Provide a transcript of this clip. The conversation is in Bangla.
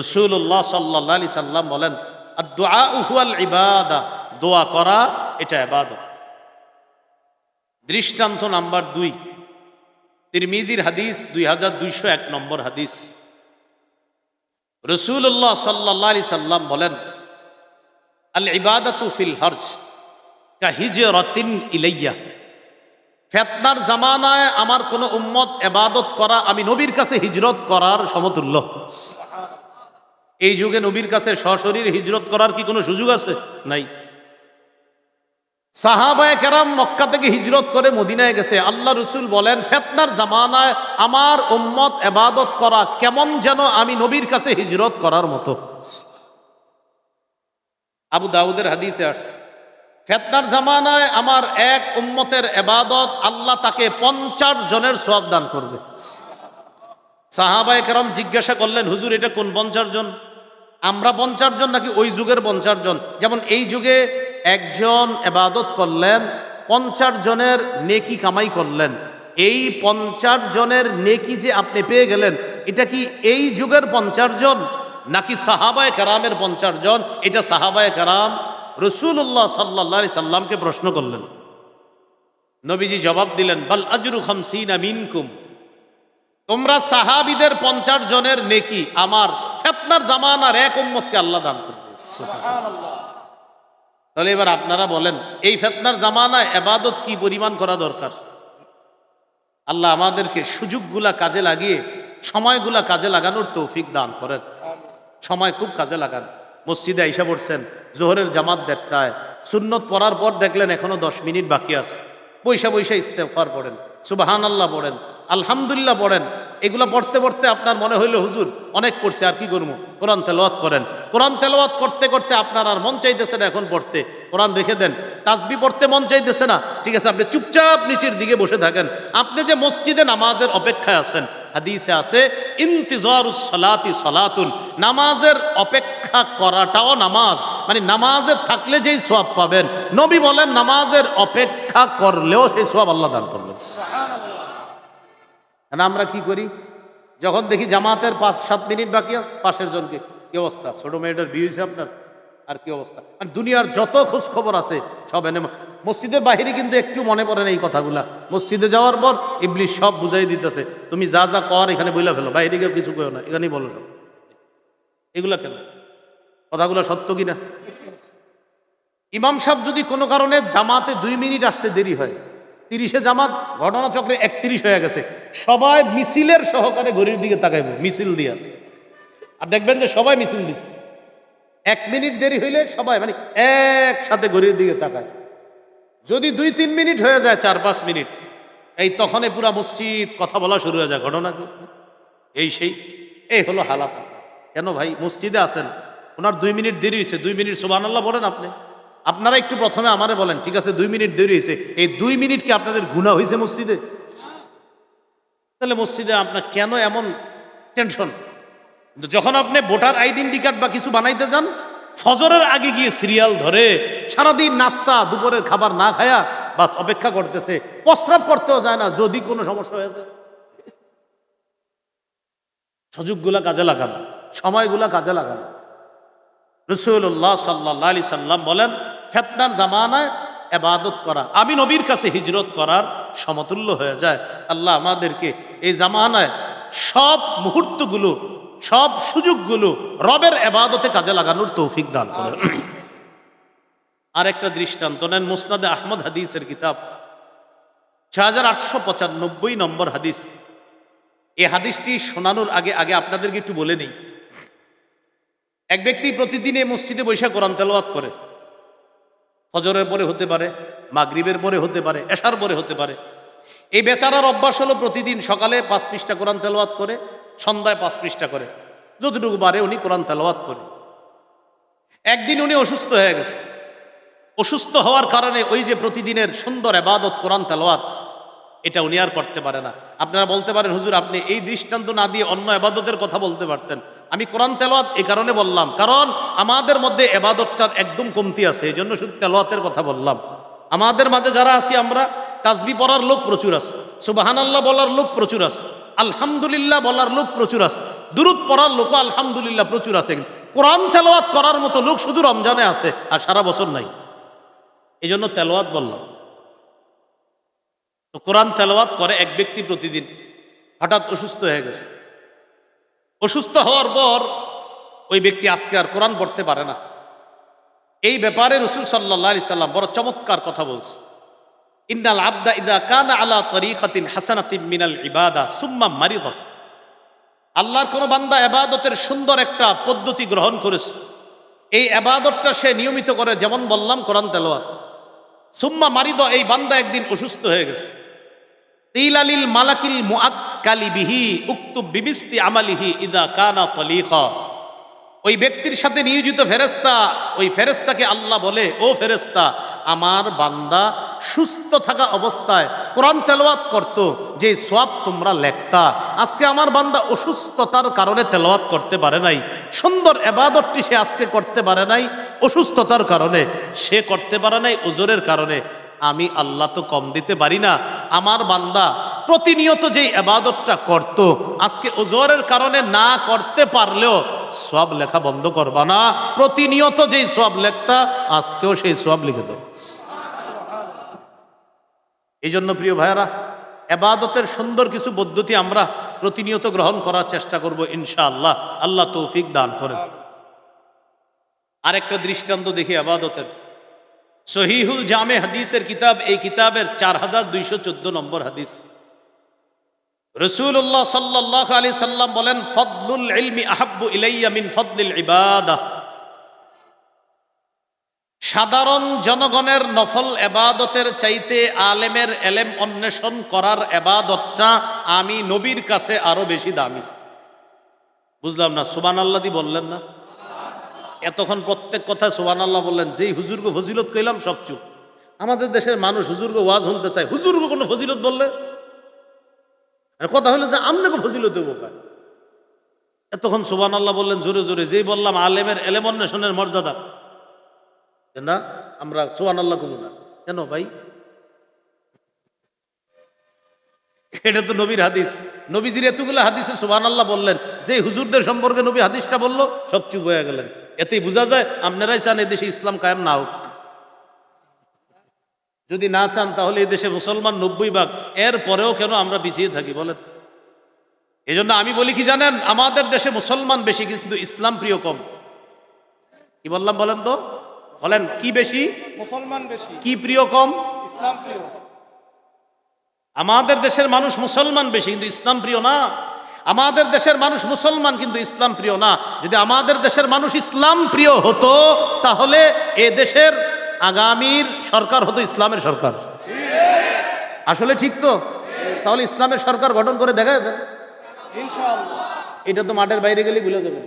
রসুল্লাহ সাল্লাহ আলি সাল্লাম বলেন ইবাদা দোয়া করা, এটা ইবাদত। দৃষ্টান্ত নাম্বার দুই তিরমিদির হাদিস দুই হাজার দুইশো এক নম্বর হাদিস। রসুল্লাহ সাল্লাহ আলি সাল্লাম বলেন আল ইবাদাতু ফিল হর্জ কা হিজরতিন ইলাইয়া ফেতনার জামানায় আমার কোনো উম্মত এবাদত করা, আমি নবীর কাছে হিজরত করার সমতুল্য। এই যুগে নবীর কাছে সশরীর হিজরত করার কি কোনো সুযোগ আছে? নাই। সাহাবায় কেরাম মক্কা থেকে হিজরত করে মদিনায় গেছে। আল্লাহ রসুল বলেন, ফেতনার জামানায় আমার উম্মত এবাদত করা কেমন যেন আমি নবীর কাছে হিজরত করার মতো। আবু দাউদের হাদিসে আসছে। ফেতনার জামানায় আমার এক উম্মতের এবাদত আল্লাহ তাকে পঞ্চাশ জনের সব করবে। সাহাবায় কেরম জিজ্ঞাসা করলেন, হুজুর, এটা কোন পঞ্চাশ জন? আমরা পঞ্চাশ জন নাকি ওই যুগের পঞ্চাশ জন? যেমন এই যুগে একজন এবাদত করলেন, পঞ্চাশ জনের নেকি কামাই করলেন। এই পঞ্চাশ জনের নেকি যে আপনি পেয়ে গেলেন, এটা কি এই যুগের পঞ্চাশ জন? নাকি সাহাবায় কারামের পঞ্চাশ জন? এটা সাহাবায় কারাম রসুল্লাহ সাল্লাহ সাল্লামকে প্রশ্ন করলেন। নবীজি জবাব দিলেন, বাল আজরু খামসিনা মিনকুম। তোমরা সাহাবিদের পঞ্চাশ জনের নেকি, আমার ফেতনার জামানার এক উম্মতকে আল্লাহ দান করবে তাহলে এবার আপনারা বলেন এই ফেতনার জামানায় এবাদত কি পরিমাণ করা দরকার? আল্লাহ আমাদেরকে সুযোগগুলা কাজে লাগিয়ে সময়গুলা কাজে লাগানোর তৌফিক দান করেন। সময় খুব কাজে লাগান। মসজিদে আইসা পড়ছেন জোহরের জামাত দেড়টায়। সুন্নত পড়ার পর দেখলেন এখনও দশ মিনিট বাকি আছে। বৈশা বৈশা ইস্তেফার পড়েন সুবাহান আল্লাহ পড়েন। আলহামদুলিল্লাহ পড়েন। এগুলো পড়তে পড়তে আপনার মনে হইল, হুজুর, অনেক পড়ছে, আর কি করব? কোরআন তেলাওয়াত করেন। কোরআন তেলাওয়াত করতে করতে আপনার আর মন চাইতেছে না এখন পড়তে। কোরআন রেখে দেন। তাসবি পড়তে মন চাইতেছে না। ঠিক আছে, আপনি চুপচাপ নিচের দিকে বসে থাকেন। আপনি যে মসজিদে নামাজের অপেক্ষায় আছেন, হাদিসে আছে, ইন্তিজারুস সালাতি সালাতুন। নামাজের অপেক্ষা করাটাও নামাজ। মানে নামাজে থাকলে যেই সোয়াব পাবেন। নবী বলেন, নামাজের অপেক্ষা করলেও সেই সোয়াব আল্লাহ দান করবেন। না আমরা কি করি? যখন দেখি জামাতের পাঁচ, সাত মিনিট বাকি আছে, পাশের জনকে কি অবস্থা? ছোট মেয়েটার বিয়ে হয়েছে আপনার? আর কি অবস্থা? আর দুনিয়ার যত খোঁজ খবর আছে, সব এনে মসজিদের বাহিরে কিন্তু একটু মনে পড়ে না এই কথাগুলা। মসজিদে যাওয়ার পর ইবলিশ সব বুঝাই দিতেছে, তুমি যা যা কর, এখানে বইলা ফেলো বাইরে গিয়ে কিছু কেউ না, এখানেই বলো সব। এগুলা কেন? কথাগুলো সত্য কিনা? ইমাম সাহেব যদি কোনো কারণে জামাতে দুই মিনিট আসতে দেরি হয়, তিরিশে জামাত ঘটনাচক্রে একত্রিশ হয়ে গেছে। সবাই মিছিলের সহকারে ঘড়ির দিকে তাকাইব, মিছিল দিয়া। আর দেখবেন যে সবাই মিছিল দিচ্ছে এক মিনিট দেরি হইলে সবাই মানে একসাথে ঘড়ির দিকে তাকায়। যদি দুই তিন মিনিট হয়ে যায়, চার পাঁচ মিনিট, এই তখনই পুরা মসজিদ কথা বলা শুরু হয়ে যায় ঘটনা। এই সেই, এই হলো হালাত। কেন ভাই, মসজিদে আছেন, ওনার দুই মিনিট দেরি হয়েছে দুই মিনিট সোবান আল্লাহ বলেন আপনি। আপনারা একটু প্রথমে আমারে বলেন, ঠিক আছে, দুই মিনিট দেরি হয়েছে। এই দুই মিনিট কি আপনাদের গুণা হয়েছে মসজিদে? তাহলে মসজিদে আপনার কেন এমন টেনশন যখন আপনি ভোটার আইডেন্টি কার্ড বা কিছু বানাইতে যান, ফজরের আগে গিয়ে সিরিয়াল ধরে, সারাদিন নাস্তা, দুপুরের খাবার না খায়া বাস অপেক্ষা করতেছে, প্রস্রাব করতেও যায় না, যদি কোনো সমস্যা হয়েছে সুযোগগুলা কাজে লাগান, সময়গুলা কাজে লাগান। রসুল্লাহ সাল্লাহ আলি সাল্লাম বলেন ফেতনার জামানায় এবাদত করা, আমি নবীর কাছে হিজরত করার সমতুল্য হয়ে যায়। আল্লাহ আমাদেরকে এই জামানায় সব মুহূর্তগুলো, সব সুযোগগুলো রবের এবাদতে কাজে লাগানোর তৌফিক দান করে আর একটা দৃষ্টান্ত নেন, মুসনাদে আহমদ হাদিসের কিতাব ছ হাজার আটশো পঁচানব্বই নম্বর হাদিস। এই হাদিসটি শোনানোর আগে আগে আপনাদেরকে একটু বলে নেই। এক ব্যক্তি প্রতিদিন এই মসজিদে বৈশাখ কোরআন তেলাওয়াত করে। ফজরের পরে হতে পারে, মাগরিবের পরে হতে পারে, এশার পরে হতে পারে। এই বেচারার অভ্যাস হলো প্রতিদিন সকালে পাঁচ পৃষ্ঠা কোরআন তেলাওয়াত করে, সন্ধ্যায় পাঁচ পৃষ্ঠা করে। যতটুকু পারে উনি কোরআন তেলাওয়াত করে। একদিন উনি অসুস্থ হয়ে গেছে। অসুস্থ হওয়ার কারণে ওই যে প্রতিদিনের সুন্দর এবাদত কোরআন তেলাওয়াত, এটা উনি আর করতে পারে না। আপনারা বলতে পারেন, হুজুর, আপনি এই দৃষ্টান্ত না দিয়ে অন্য এবাদতের কথা বলতে পারতেন। আমি কোরআন তেলোয়াত এই কারণে বললাম, কারণ আমাদের মধ্যে এবাদতটার একদম কমতি আছে, এই জন্য শুধু তেলোয়াতের কথা বললাম। আমাদের মাঝে যারা আছি আমরা, তাজবি পড়ার লোক প্রচুর আছে সুবাহান আল্লাহ বলার লোক প্রচুর আছে, আলহামদুলিল্লাহ বলার লোক প্রচুর আছে দূরত পড়ার লোক আলহামদুলিল্লাহ প্রচুর আছে কোরআন তেলোয়াত করার মতো লোক শুধু রমজানে আছে আর সারা বছর নাই। এই জন্য তেলাওয়াত বললাম। তো কোরআন তেলাওয়াত করে এক ব্যক্তি প্রতিদিন হঠাৎ অসুস্থ হয়ে গেছে। অসুস্থ হওয়ার পর ওই ব্যক্তি আজকে আর কোরআন পড়তে পারে না। এই ব্যাপারে রসুল সাল্লাহ আলি সাল্লাম বড় চমৎকার কথা বলছে। ইন্নাল আবদা ইদা কানা আলা তরিকাতিন হাসানাতিন মিনাল ইবাদা সুম্মা মারিদ। আল্লাহর কোন বান্দা এবাদতের সুন্দর একটা পদ্ধতি গ্রহণ করেছে। এই এবাদতটা সে নিয়মিত করে, যেমন বললাম কোরআন তেলোয়াত সুম্মা মারিদ, এই বান্দা একদিন অসুস্থ হয়ে গেছে। তিলালিল মালাকিল মুআক্কালি বিহি উক্তুব বিমিস্তি আমালিহি ইদা কানা তলিকা ওই ব্যক্তির সাথে নিয়োজিত ফেরেস্তা ওই ফেরেস্তাকে আল্লাহ বলে, ও ফেরেস্তা আমার বান্দা সুস্থ থাকা অবস্থায় কোরআন তেলাওয়াত করত, যে সব তোমরা লেখতা। আজকে আমার বান্দা অসুস্থতার কারণে তেলাওয়াত করতে পারে নাই। সুন্দর এবাদতটি সে আজকে করতে পারে নাই অসুস্থতার কারণে। সে করতে পারে নাই ওজোরের কারণে। আমি আল্লাহ তো কম দিতে পারি না। আমার বান্দা প্রতিনিয়ত যেই এবাদতটা করত, আজকে ওজোরের কারণে না করতে পারলেও সব লেখা বন্ধ করবা না। প্রতিনিয়ত যেই সব লেখতা, আজকেও সেই সব লিখে দাও। এই জন্য প্রিয় ভাইয়ারা এবাদতের সুন্দর কিছু পদ্ধতি আমরা প্রতিনিয়ত গ্রহণ করার চেষ্টা করব ইনশাআল্লাহ। আল্লাহ তৌফিক দান করেন। আরেকটা দৃষ্টান্ত দেখি আবাদতের সহিহুল জামে হাদিসের কিতাব, এই কিতাবের চার হাজার দুইশো চোদ্দ নম্বর হাদিস। রসুল্লাহ সাল্লাহ আলী সাল্লাম বলেন, ফদলুল ইলমি আহাব্বু ইলাইয়া মিন ফদলিল ইবাদা সাধারণ জনগণের নফল এবাদতের চাইতে আলেমের এলেম অন্বেষণ করার এবাদতটা আমি নবীর কাছে আরও বেশি দামি। বুঝলাম না সুবান আল্লাহ দি বললেন না? এতক্ষণ প্রত্যেক কথা সুবান আল্লাহ বললেন, যেই হুজুরগো ফজিলত কইলাম, সব চুপ। আমাদের দেশের মানুষ হুজুরগো ওয়াজ শুনতে চায় হুজুরগো কোনো ফজিলত বললে? আর কথা হলো যে, আমনাকে ফজিলত দেবো এতক্ষণ সুবান আল্লাহ বললেন, জোরে জোরে, যেই বললাম, আলেমের এলেম অন্বেষণের মর্যাদা। না, আমরা সুবান আল্লাহ করব না। কেন ভাই? এটা তো নবীর হাদিস। নবীজির এতগুলো হাদিসে সুবান আল্লাহ বললেন যে হুজুরদের সম্পর্কে নবী হাদিসটা বলল, সব চুপ হয়ে গেলেন। এতেই বোঝা যায় আপনারাই চান এদেশে ইসলাম কায়েম না হোক। যদি না চান তাহলে এই দেশে মুসলমান নব্বই ভাগ। এর পরেও কেন আমরা পিছিয়ে থাকি বলেন? এই জন্য আমি বলি কি জানেন আমাদের দেশে মুসলমান বেশি কিন্তু ইসলাম প্রিয় কম। কি বললাম বলেন তো? বলেন কি বেশি? মুসলমান বেশি। কি প্রিয় কম? ইসলাম প্রিয়। আমাদের দেশের মানুষ মুসলমান বেশি কিন্তু ইসলাম প্রিয় না। আমাদের দেশের মানুষ মুসলমান কিন্তু ইসলাম প্রিয় না। যদি আমাদের দেশের মানুষ ইসলাম প্রিয় হতো তাহলে এ দেশের আগামীর সরকার হতো ইসলামের সরকার। আসলে ঠিক তো? তাহলে ইসলামের সরকার গঠন করে দেখা যেত এটা তো মাঠের বাইরে গেলেই ভুলে যাবেন।